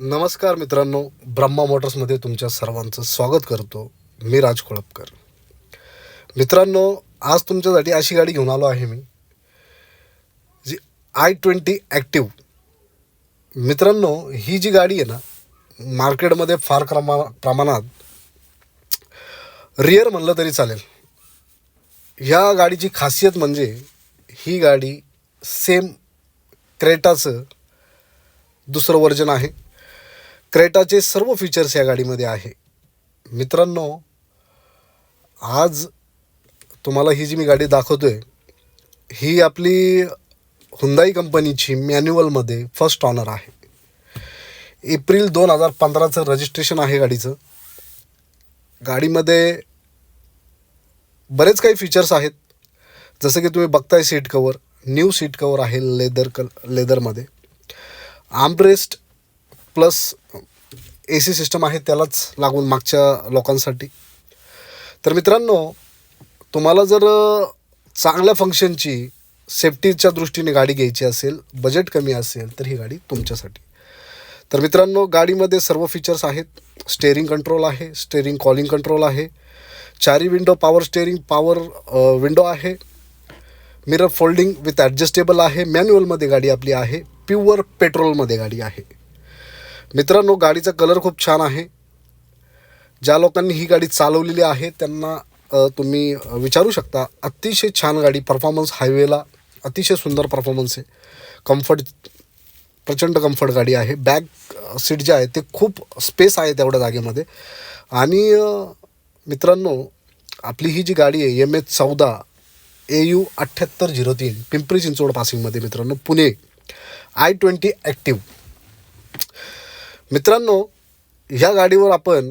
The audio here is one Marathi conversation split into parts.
नमस्कार मित्रांनो ब्रह्मा मोटर्समध्ये तुमच्या सर्वांचं स्वागत करतो मी राज कोळपकर. मित्रांनो आज तुमच्यासाठी अशी गाडी घेऊन आलो आहे मी जी आय ट्वेंटी ॲक्टिव्ह. मित्रांनो ही जी गाडी आहे ना मार्केटमध्ये फार क्रमा प्रमाणात रिअर म्हणलं तरी चालेल. ह्या गाडीची खासियत म्हणजे ही गाडी सेम क्रेटाचं दुसरं वर्जन आहे. क्रेटाचे सर्व फीचर्स या गाडीमध्ये आहे. मित्रांनो आज तुम्हाला ही जी मी गाडी दाखवतो आहे ही आपली हुंदाई कंपनीची मॅन्युअलमध्ये फर्स्ट ऑनर आहे. एप्रिल दोन हजार पंधराचं रजिस्ट्रेशन आहे गाडीचं. गाडीमध्ये बरेच काही फीचर्स आहेत. जसं की तुम्ही बघताय seat cover new seat cover आहे लेदर कल लेदरमध्ये armrest plus A C system आहे त्यालाच लागून मागच्या लोकांसाठी. तर मित्रांनो तुम्हाला जर चांगल्या फंक्शनची सेफ्टीच्या दृष्टीने गाडी घ्यायची असेल बजेट कमी असेल तर ही गाडी तुमच्यासाठी. तर मित्रांनो गाडीमध्ये सर्व फीचर्स आहेत. स्टेअरिंग कंट्रोल आहे स्टेअरिंग कॉलिंग कंट्रोल आहे चारी window power steering power window आहे मिरर फोल्डिंग विथ ॲडजस्टेबल आहे मॅन्युअलमध्ये गाडी आपली आहे प्युअर पेट्रोलमध्ये गाडी आहे. मित्रांनो गाडीचा कलर खूप छान आहे. ज्या लोकांनी ही गाडी चालवलेली आहे त्यांना तुम्ही विचारू शकता अतिशय छान गाडी परफॉर्मन्स हायवेला अतिशय सुंदर परफॉर्मन्स आहे. कम्फर्ट प्रचंड कम्फर्ट गाडी आहे. बॅक सीट जे आहे ते खूप स्पेस आहे तेवढ्या जागेमध्ये. आणि मित्रांनो आपली ही जी गाडी आहे एम एच चौदा ए यू अठ्ठ्याहत्तर झिरो तीन पिंपरी चिंचवड पासिंगमध्ये मित्रांनो पुणे. आय ट्वेंटी ॲक्टिव्ह मित्रांनो ह्या गाडीवर आपण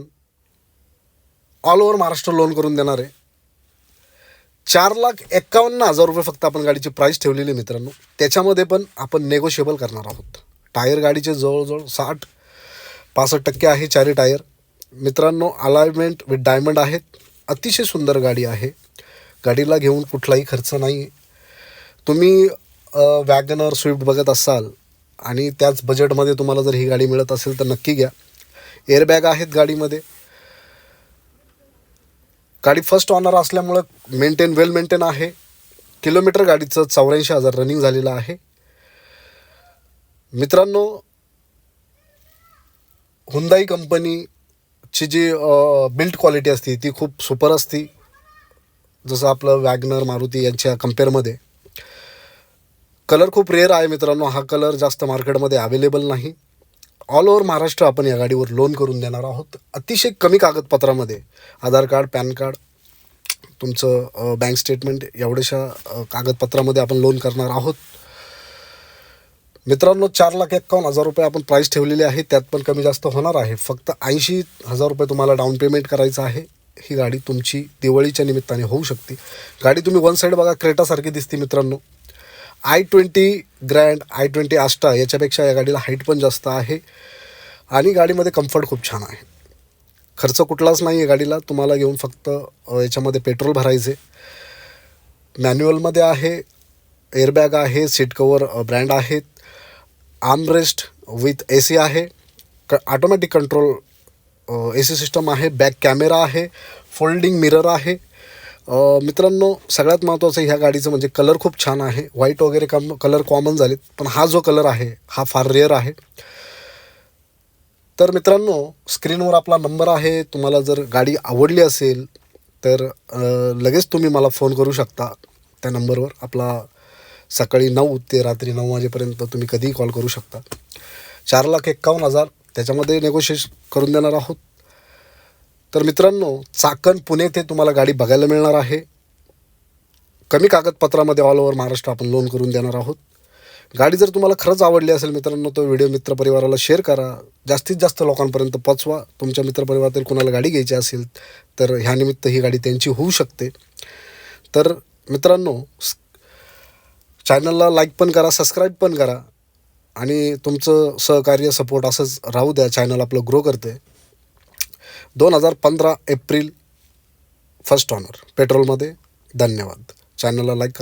ऑल ओव्हर महाराष्ट्र लोन करून देणार आहे. चार लाख एक्कावन्न हजार रुपये फक्त आपण गाडीची प्राईस ठेवलेली आहे मित्रांनो. त्याच्यामध्ये पण आपण नेगोशिएबल करणार आहोत. टायर गाडीचे जवळजवळ साठ पासष्ट टक्के आहे चारी टायर मित्रांनो अलाइनमेंट विथ डायमंड आहेत. अतिशय सुंदर गाडी आहे. गाडीला घेऊन कुठलाही खर्च नाही आहे तुम्ही वॅगनर स्विफ्ट बघत असाल आणि त्याच बजेटमध्ये तुम्हाला जर ही गाडी मिळत असेल तर नक्की घ्या. एअरबॅग आहेत गाडीमध्ये. गाडी फर्स्ट ऑनर असल्यामुळं मेंटेन वेल मेंटेन आहे. किलोमीटर गाडीचं चौऱ्याऐंशी हजार रनिंग झालेलं आहे. मित्रांनो हुंदाई कंपनीची जी बिल्ट क्वालिटी असते ती खूप सुपर असते. जसं आपलं वॅगनर मारुती यांच्या कम्पेअरमध्ये कलर खूप रेअर आहे मित्रांनो. हा कलर जास्त मार्केटमध्ये अवेलेबल नाही. ऑल ओव्हर महाराष्ट्र आपण या गाडीवर लोन करून देणार आहोत. अतिशय कमी कागदपत्रामध्ये. आधार कार्ड पॅन कार्ड तुमचं बँक स्टेटमेंट एवढ्याशा कागदपत्रामध्ये आपण लोन करणार आहोत. मित्रांनो चार लाख एक्कावन्न हजार रुपये आपण प्राईस ठेवलेली आहे. त्यात पण कमी जास्त होणार आहे. फक्त ऐंशी हजार रुपये तुम्हाला डाऊन पेमेंट करायचं आहे. ही गाडी तुमची दिवाळीच्या निमित्ताने होऊ शकते. गाडी तुम्ही वन साईड बघा क्रेटासारखी दिसते मित्रांनो. I twenty grand I twenty Asta याच्यापेक्षा या गाडीला हाईट पण जास्त आहे आणि गाडीमध्ये कम्फर्ट खूप छान आहे. खर्च कुठलाच नाही आहे गाडीला. तुम्हाला घेऊन फक्त याच्यामध्ये पेट्रोल भरायचे मॅन्युअलमध्ये आहे एअरबॅग आहे सीट कवर ब्रँड आहेत आर्मरेस्ट विथ ए सी आहे. क automatic control A C system आहे. बॅक कॅमेरा आहे. फोल्डिंग मिरर आहे. मित्रांनो सगळ्यात महत्त्वाचं ह्या गाडीचं म्हणजे कलर खूप छान आहे. व्हाईट वगैरे कम कलर कॉमन झालेत पण हा जो कलर आहे हा फार रेअर आहे. तर मित्रांनो स्क्रीनवर आपला नंबर आहे. तुम्हाला जर गाडी आवडली असेल तर लगेच तुम्ही मला फोन करू शकता. त्या नंबरवर आपला सकाळी नऊ ते रात्री नऊ वाजेपर्यंत तुम्ही कधीही कॉल करू शकता. चार लाख एक्कावन्न हजार त्याच्यामध्ये नेगोशिएट करून देणार आहोत. तर मित्रांनो चाकण पुणे ते तुम्हाला गाडी बघायला मिळणार आहे. कमी कागदपत्रामध्ये ऑल ओव्हर महाराष्ट्र आपण लोन करून देणार आहोत. गाडी जर तुम्हाला खरंच आवडली असेल मित्रांनो तो व्हिडिओ मित्रपरिवाराला शेअर करा. जास्तीत जास्त लोकांपर्यंत पोचवा तुमच्या मित्रपरिवारातील कोणाला गाडी घ्यायची असेल तर ह्यानिमित्त ही गाडी त्यांची होऊ शकते. तर मित्रांनो स- चॅनलला लाईक पण करा सबस्क्राईब पण करा. आणि तुमचं सहकार्य सपोर्ट असंच राहू द्या. चॅनल आपलं ग्रो करते दोन हजार पंधरा एप्रिल फर्स्ट ऑनर. पेट्रोलमध्ये धन्यवाद. चॅनलला लाईक करा.